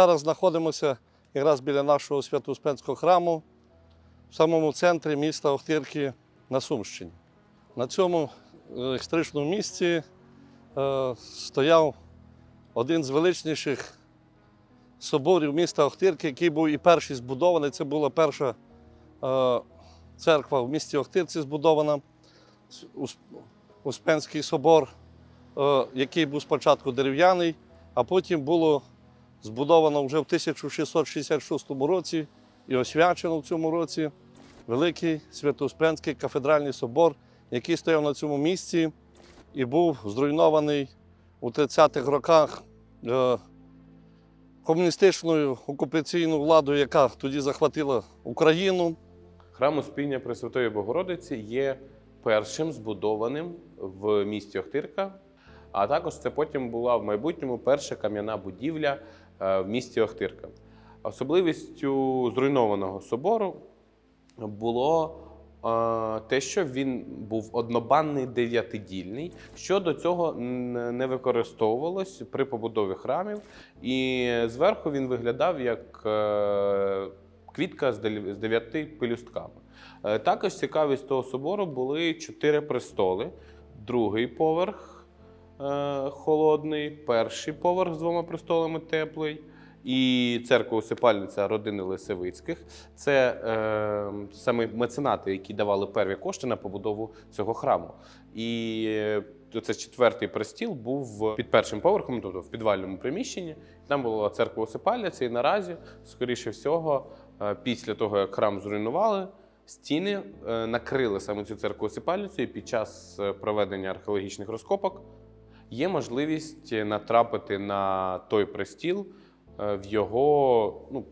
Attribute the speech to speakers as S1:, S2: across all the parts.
S1: зараз знаходимося якраз біля нашого Свято-Успенського храму в самому центрі міста Охтирки на Сумщині. На цьому е, історичному місці е, стояв один з величніших соборів міста Охтирки, який був і перший збудований. Це була перша е, церква в місті Охтирці збудована. Успенський собор, який був спочатку дерев'яний, а потім було збудовано вже в 1666 році і освячено в цьому році великий Свято-Успенський кафедральний собор, який стояв на цьому місці і був зруйнований у 30-х роках е, комуністичною окупаційною владою, яка тоді захватила Україну.
S2: Храм Успіння Пресвятої Богородиці є першим збудованим в місті Охтирка, а також це потім була в майбутньому перша кам'яна будівля в місті Охтирка. Особливістю зруйнованого собору було е, те, що він був однобанний дев'ятидільний, що до цього не використовувалось при побудові храмів, і зверху він виглядав як е, квітка з дев'яти пелюстками. Е, Також цікавість того собору були чотири престоли: другий поверх е, холодний, перший поверх з двома престолами теплий. І церква усипальниця родини Лисевицьких це е, саме меценати, які давали перві кошти на побудову цього храму. І е, це четвертий престіл був під першим поверхом, тобто в підвальному приміщенні. Там була церква усипальниця, і наразі, скоріше всього, е, після того, як храм зруйнували, стіни е, накрили саме цю церкву усипальницю, і під час е, проведення археологічних розкопок є можливість натрапити на той престіл е, в його ну,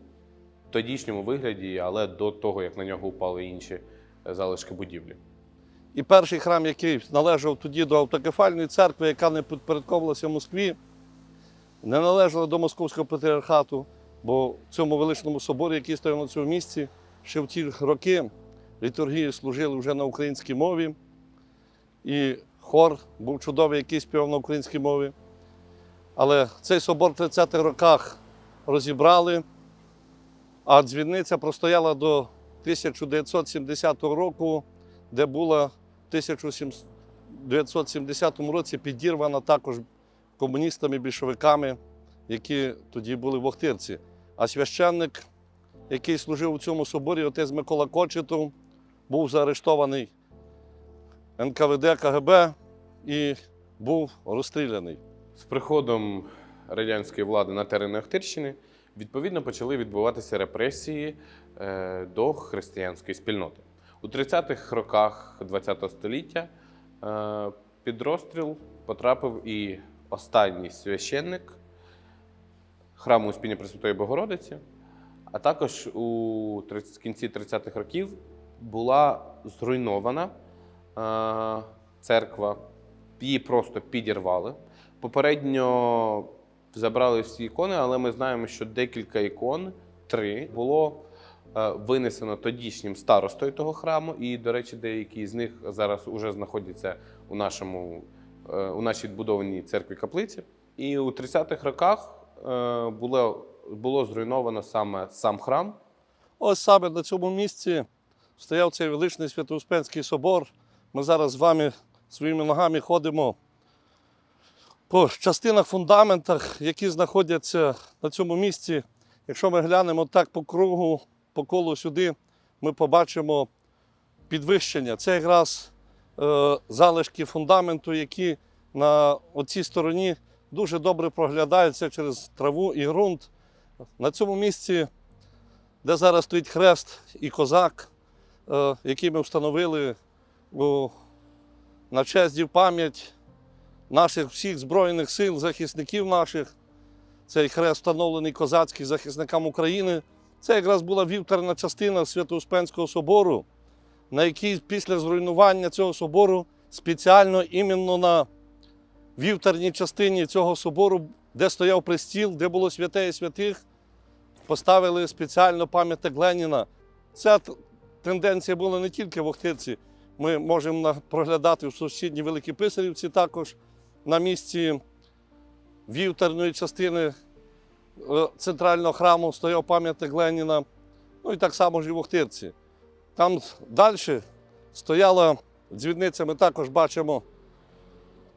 S2: тодішньому вигляді, але до того, як на нього упали інші е, залишки будівлі.
S1: І перший храм, який належав тоді до автокефальної церкви, яка не підпорядковувалася Москві, не належала до Московського патріархату, бо в цьому величному соборі, який стояв на цьому місці, ще в ті роки літургії служили вже на українській мові. І хор був чудовий, який співав на українській мові. Але цей собор в 30-х роках розібрали, а дзвіниця простояла до 1970 року де була в 1970 році підірвана також комуністами, більшовиками, які тоді були в Охтирці. А священник, який служив у цьому соборі, отець Микола Кочетов, був заарештований НКВД КГБ і був розстріляний.
S2: З приходом радянської влади на терени Охтирщини відповідно почали відбуватися репресії е, до християнської спільноти. У 30-х роках ХХ століття е, під розстріл потрапив і останній священник храму Успіння Пресвятої Богородиці, а також у 30 кінці 30-х років була зруйнована церква, її просто підірвали. Попередньо забрали всі ікони, але ми знаємо, що декілька ікон, три, було е, винесено тодішнім старостою того храму. І, до речі, деякі з них зараз уже знаходяться у, нашому, е, у нашій відбудованій церкві каплиці. І у 30-х роках е, було, було зруйновано саме сам храм.
S1: Ось саме на цьому місці стояв цей величний Свято-Успенський собор. Ми зараз з вами своїми ногами ходимо по частинах фундаментах, які знаходяться на цьому місці. Якщо ми глянемо так по кругу, по колу сюди, ми побачимо підвищення. Це якраз е, залишки фундаменту, які на оцій стороні дуже добре проглядаються через траву і ґрунт. На цьому місці де зараз стоїть хрест і козак, е, який ми встановили на честь і пам'ять наших всіх Збройних сил, захисників наших. цей хрест встановлений козацький захисникам України. Це якраз була вівтарна частина Свято-Успенського собору, на якій після зруйнування цього собору спеціально іменно на вівтарній частині цього собору, де стояв престіл, де було святе і святих, поставили спеціально пам'ятник Леніна. Ця тенденція була не тільки в Охтирці. Ми можемо проглядати в сусідній Великій Писарівці також на місці вівтарної частини е, центрального храму стояв пам'ятник Леніна. Ну і так само ж і в Охтирці. Там далі стояла дзвіниця, ми також бачимо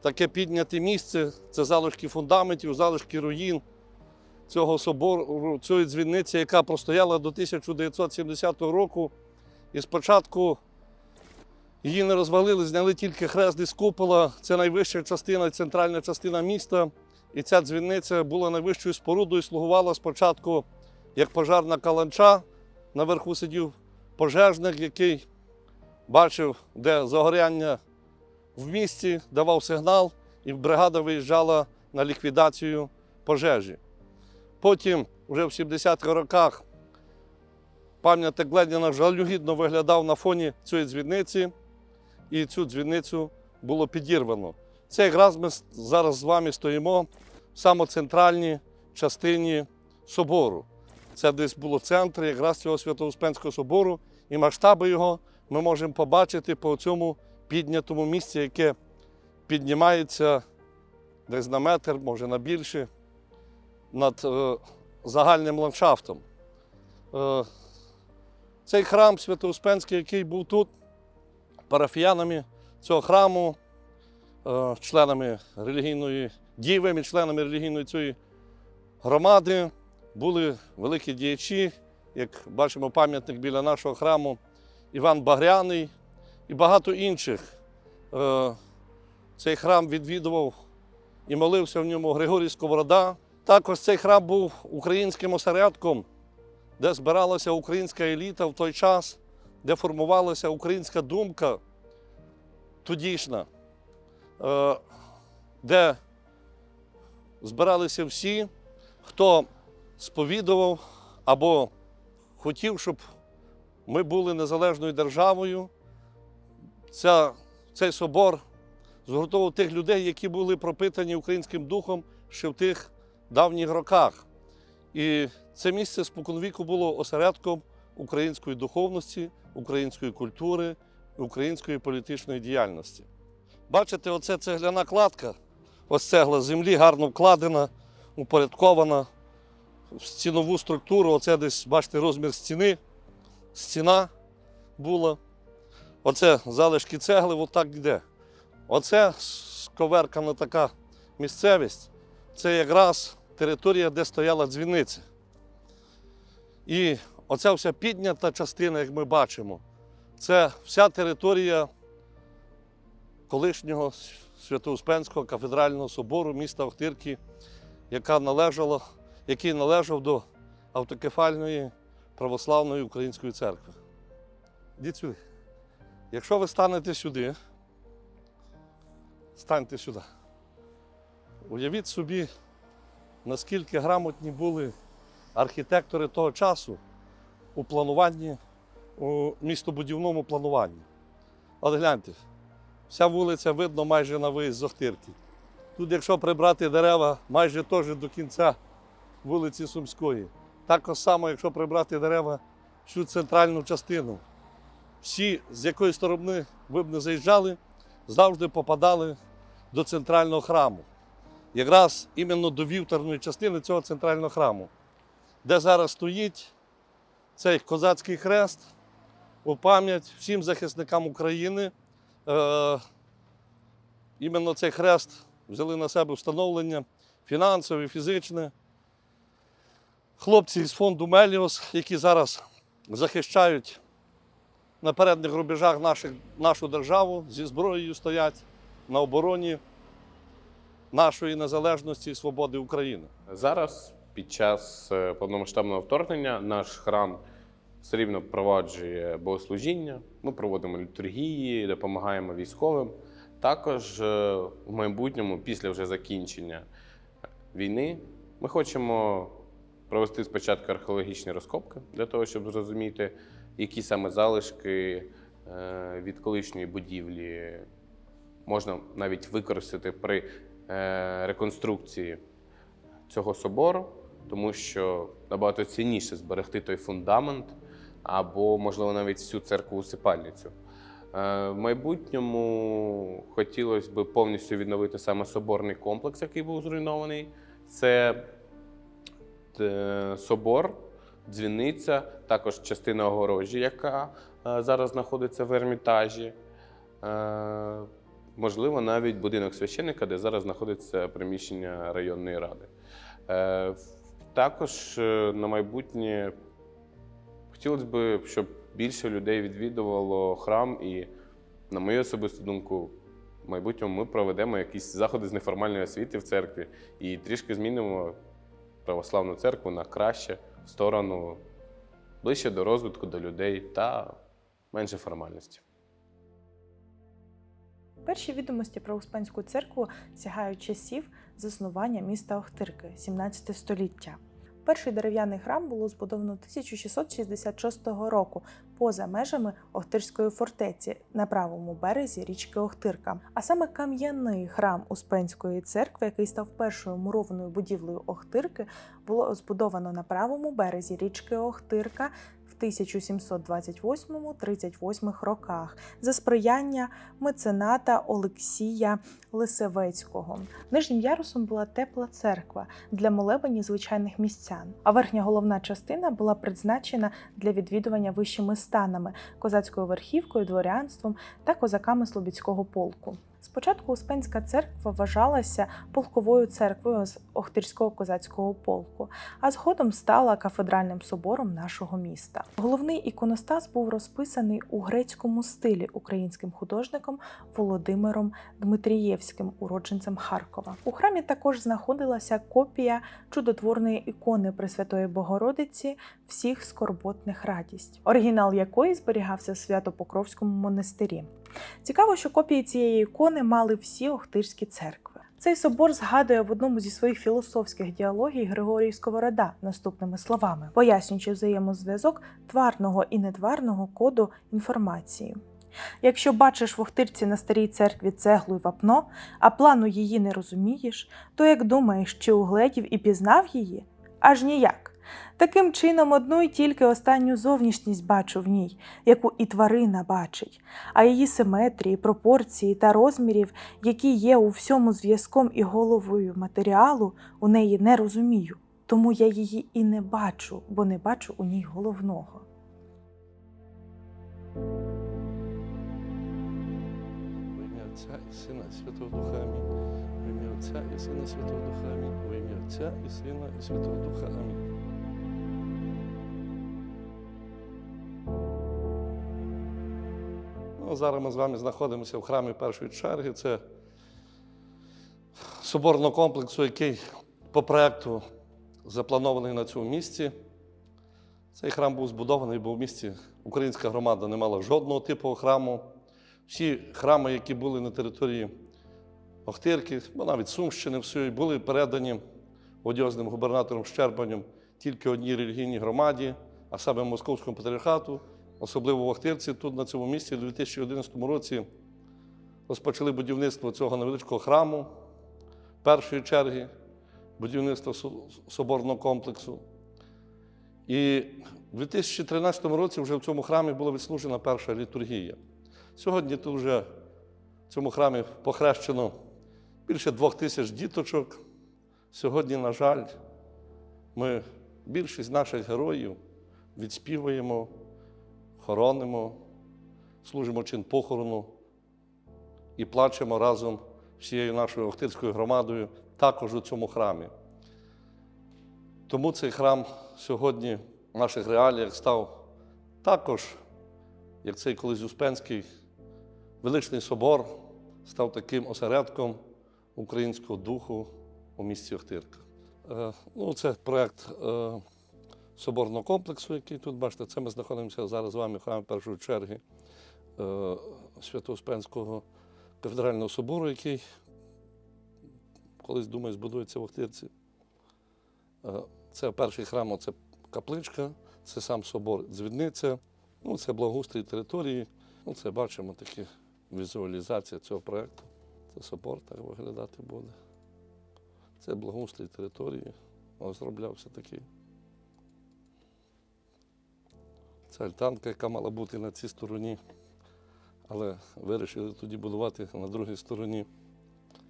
S1: таке підняте місце. Це залишки фундаментів, залишки руїн цього собору, цієї дзвіниці, яка простояла до 1970 року. І спочатку її не розвалили, зняли тільки хрест з купола. Це найвища частина, центральна частина міста. І ця дзвіниця була найвищою спорудою, слугувала спочатку як пожарна каланча. Наверху сидів пожежник, який бачив, де загоряння в місті, давав сигнал, і бригада виїжджала на ліквідацію пожежі. Потім, вже в 70-х роках, пам'ятник Леніна жалюгідно виглядав на фоні цієї дзвіниці, і цю дзвіницю було підірвано. Це якраз ми зараз з вами стоїмо в самоцентральній частині собору. Це десь було центр якраз цього Свято-Успенського собору, і масштаби його ми можемо побачити по цьому піднятому місці, яке піднімається десь на метр, може на більше, над е, загальним ландшафтом. Е, цей храм Свято-Успенський, який був тут, парафіянами цього храму, е, членами релігійної дівами, членами релігійної цієї громади були великі діячі, як бачимо пам'ятник біля нашого храму Іван Багряний і багато інших. Е, Цей храм відвідував і молився в ньому Григорій Сковорода. Також цей храм був українським осередком, де збиралася українська еліта в той час, де формувалася українська думка тодішня, е, де збиралися всі, хто сповідував або хотів, щоб ми були незалежною державою. Ця, цей собор згуртовував тих людей, які були пропитані українським духом ще в тих давніх роках. І це місце споконвіку було осередком української духовності, української культури, української політичної діяльності. Бачите, оце цегляна кладка, ось цегла землі гарно вкладена, упорядкована в стінову структуру. Оце десь, бачите, розмір стіни, стіна була. Оце залишки цегли, отак йде. Оце сковеркана така місцевість. Це якраз територія, де стояла дзвіниця. І оця вся піднята частина, як ми бачимо, це вся територія колишнього Свято-Успенського кафедрального собору міста Охтирки, яка належала, який належав до автокефальної православної української церкви. Йдіть сюди. Якщо ви станете сюди, станьте сюди. Уявіть собі, наскільки грамотні були архітектори того часу у плануванні, у містобудівному плануванні. От гляньте, вся вулиця видно майже на виїзд з Охтирки. Тут, якщо прибрати дерева, майже теж до кінця вулиці Сумської. Також само, якщо прибрати дерева всю центральну частину. Всі, з якої сторони ви б не заїжджали, завжди попадали до центрального храму. Якраз іменно до вівтарної частини цього центрального храму, де зараз стоїть цей козацький хрест у пам'ять всім захисникам України. Е, іменно цей хрест взяли на себе встановлення фінансове, фізичне. Хлопці з фонду Меліос, які зараз захищають на передніх рубежах наших, нашу державу, зі зброєю стоять на обороні нашої незалежності і свободи України.
S2: Зараз, під час е, повномасштабного вторгнення, наш храм все рівно впроваджує богослужіння. Ми проводимо літургії, допомагаємо військовим. Також е, в майбутньому, після вже закінчення війни, Ми хочемо провести спочатку археологічні розкопки для того, щоб зрозуміти, які саме залишки е, від колишньої будівлі можна навіть використати при реконструкції цього собору, тому що набагато цінніше зберегти той фундамент або, можливо, навіть всю церкву усипальницю. Е, В майбутньому хотілося б повністю відновити саме соборний комплекс, який був зруйнований. Це е, собор, дзвіниця, також частина огорожі, яка е, зараз знаходиться в Ермітажі. Можливо, навіть будинок священника, де зараз знаходиться приміщення районної ради. Також е, на майбутнє хотілося б, щоб більше людей відвідувало храм, і, на мою особисту думку, в майбутньому ми проведемо якісь заходи з неформальної освіти в церкві і трішки змінимо православну церкву на краще в сторону ближче до розвитку, до людей та менше формальності.
S3: Перші відомості про Успенську церкву сягають часів заснування міста Охтирки 17 століття. Перший дерев'яний храм було збудовано 1666 року поза межами Охтирської фортеці на правому березі річки Охтирка. А саме кам'яний храм Успенської церкви, який став першою мурованою будівлею Охтирки, було збудовано на правому березі річки Охтирка в 1728-38 роках за сприяння мецената Олексія Лисевецького. Нижнім ярусом була тепла церква для молебені звичайних містян, а верхня головна частина була призначена для відвідування вищими станами, козацькою верхівкою, дворянством та козаками Слобідського полку. Спочатку Успенська церква вважалася полковою церквою з Охтирського козацького полку, а згодом стала кафедральним собором нашого міста. Головний іконостас був розписаний у грецькому стилі українським художником Володимиром Дмитрієвським, уродженцем Харкова. У храмі також знаходилася копія чудотворної ікони Пресвятої Богородиці всіх скорботних радість, оригінал якої зберігався в Свято-Покровському монастирі. Цікаво, що копії цієї ікони мали всі Охтирські церкви. Цей собор згадує в одному зі своїх філософських діалогій Григорій Сковорода наступними словами, пояснюючи взаємозв'язок тварного і нетварного коду інформації. Якщо бачиш в Охтирці на старій церкві цеглу й вапно, а плану її не розумієш, то як думаєш, чи угледів і пізнав її? Аж ніяк. Таким чином, одну й тільки останню зовнішність бачу в ній, яку і тварина бачить, а її симетрії, пропорції та розмірів, які є у всьому зв'язком і головою матеріалу, у неї не розумію. Тому я її і не бачу, бо не бачу у ній головного.
S1: Сина Святого Духа Амінь. Ім'я Отця і Сина Святого Духа Амінь. Ім'я Отця і Сина і Святого Духа Амінь. Ну, зараз ми з вами знаходимося в храмі першої черги. Це соборного комплексу, який по проекту запланований на цьому місці. Цей храм був збудований, бо в місті українська громада не мала жодного типу храму. Всі храми, які були на території Охтирки, бо навіть Сумщини, всієї, були передані одіозним губернатором Щербанем тільки одній релігійній громаді, а саме Московському патріархату, особливо в Охтирці, тут на цьому місці, у 2011 році розпочали будівництво цього невеличкого храму першої черги, будівництво соборного комплексу. І в 2013 році вже в цьому храмі була відслужена перша літургія. Сьогодні тут вже в цьому храмі похрещено більше двох тисяч діточок. Сьогодні, на жаль, ми більшість наших героїв відспівуємо, хоронимо, служимо чин похорону і плачемо разом всією нашою Охтирською громадою також у цьому храмі. Тому цей храм сьогодні в наших реаліях став також, як цей колись Успенський величний собор, став таким осередком українського духу у місті Охтирка. Е, Ну, це проєкт е, соборного комплексу, який тут бачите. Це ми знаходимося зараз з вами в храмі першої черги е, Свято-Успенського кафедрального собору, який колись, думаю, збудується в Охтирці. Е, Це перший храм, це капличка, це сам собор дзвідниця, ну, це благоустрій території. Ну, це бачимо такі візуалізація цього проєкту. Це собор так виглядати буде. Це благоустрій території. Розроблявся такий. Це альтанка, яка мала бути на цій стороні, але вирішили тоді будувати на другій стороні.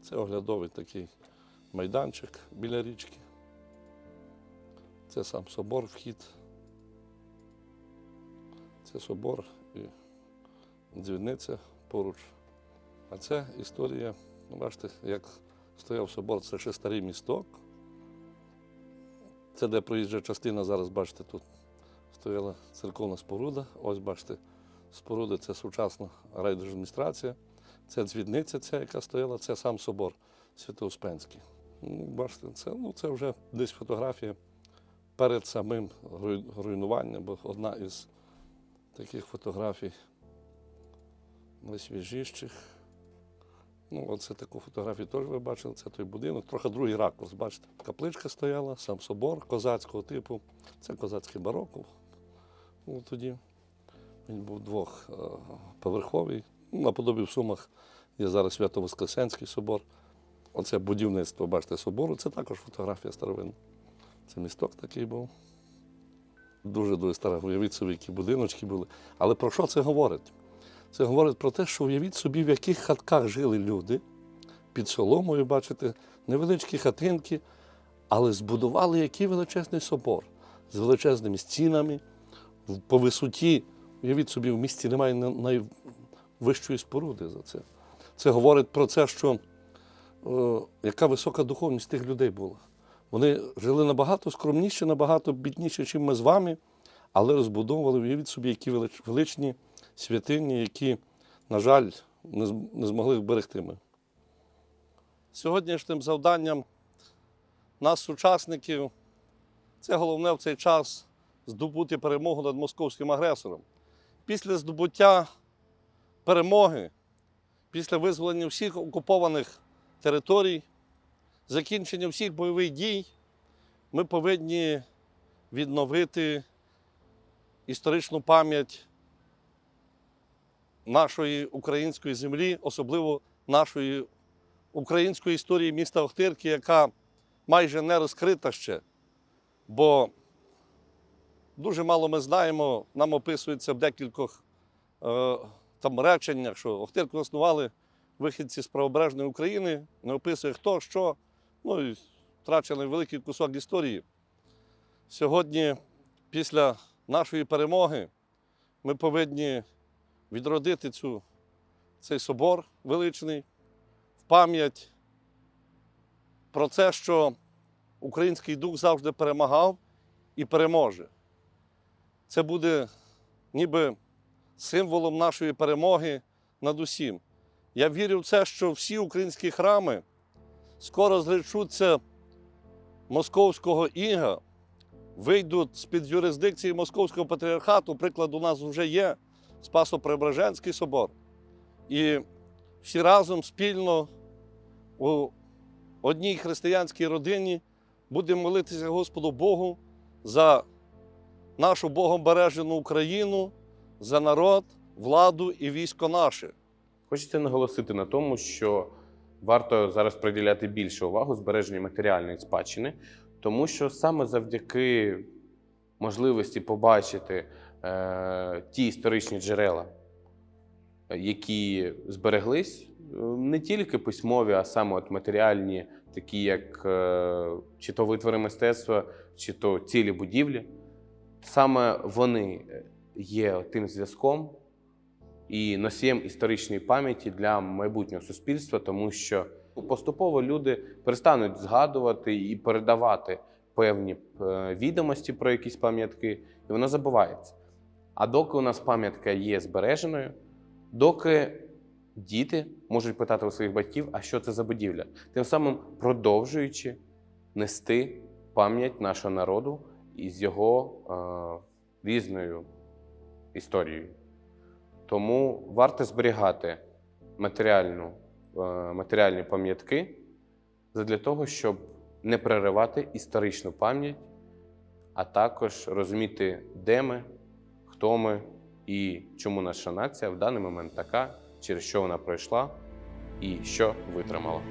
S1: Це оглядовий такий майданчик біля річки. Це сам собор, вхід. Це собор і дзвіниця поруч. А це історія, бачите, як стояв собор, це ще старий місток. Це де проїжджа частина, зараз бачите, тут стояла церковна споруда. Ось бачите, споруда це сучасна райдержадміністрація. Це дзвідниця, ця, яка стояла, це сам собор Свято-Успенський. Ну, бачите, це, ну, це вже десь фотографія перед самим руйнуванням, бо одна із таких фотографій найсвіжіших. Ну, оце таку фотографію теж ви бачили, це той будинок. Трохи другий ракурс, бачите. Капличка стояла, сам собор козацького типу. Це козацький барокко. Ну, тоді він був двохповерховий. Наподобі в Сумах є зараз Свято-Воскресенський собор. Оце будівництво, бачите, собору. Це також фотографія старовинна. Це місток такий був. Дуже-дуже стара. Уявіть собі, які будиночки були. Але про що це говорить? Це говорить про те, що уявіть собі, в яких хатках жили люди під соломою, бачите, невеличкі хатинки, але збудували який величезний собор з величезними стінами, по висоті. Уявіть собі, в місті немає найвищої споруди за це. Це говорить про це, що е, яка висока духовність тих людей була. Вони жили набагато скромніше, набагато бідніше, ніж ми з вами, але розбудовували, уявіть собі, які величні святині, які, на жаль, не змогли вберегти ми. Сьогоднішнім завданням нас, сучасників, це головне в цей час здобути перемогу над московським агресором. Після здобуття перемоги, після визволення всіх окупованих територій, закінчення всіх бойових дій, ми повинні відновити історичну пам'ять нашої української землі, особливо нашої української історії міста Охтирки, яка майже не розкрита ще. Бо дуже мало ми знаємо, нам описується в декількох е, там реченнях, що Охтирку заснували вихідці з правобережної України, не описує хто, що, ну і втрачений великий кусок історії. Сьогодні, після нашої перемоги, ми повинні відродити цю, цей собор величний в пам'ять про те, що український дух завжди перемагав і переможе. Це буде ніби символом нашої перемоги над усім. Я вірю в це, що всі українські храми скоро зречуться московського іга, вийдуть з-під юрисдикції Московського патріархату. Приклад у нас вже є Спасо-Преображенський собор. І всі разом спільно у одній християнській родині будемо молитися Господу Богу за нашу Богом бережену Україну, за народ, владу і військо наше.
S2: Хочеться наголосити на тому, що варто зараз приділяти більше увагу збереженню матеріальної спадщини, тому що саме завдяки можливості побачити е, ті історичні джерела, які збереглись, е, не тільки письмові, а саме от матеріальні, такі як е, чи то витвори мистецтва, чи то цілі будівлі, саме вони є тим зв'язком і носієм історичної пам'яті для майбутнього суспільства, тому що поступово люди перестануть згадувати і передавати певні е, відомості про якісь пам'ятки, і воно забувається. А доки у нас пам'ятка є збереженою, доки діти можуть питати у своїх батьків, а що це за будівля, тим самим продовжуючи нести пам'ять нашого народу із його е, різною історією. Тому варто зберігати матеріальну, е, матеріальні пам'ятки для того, щоб не переривати історичну пам'ять, а також розуміти, де ми, хто ми і чому наша нація в даний момент така, через що вона пройшла і що витримала.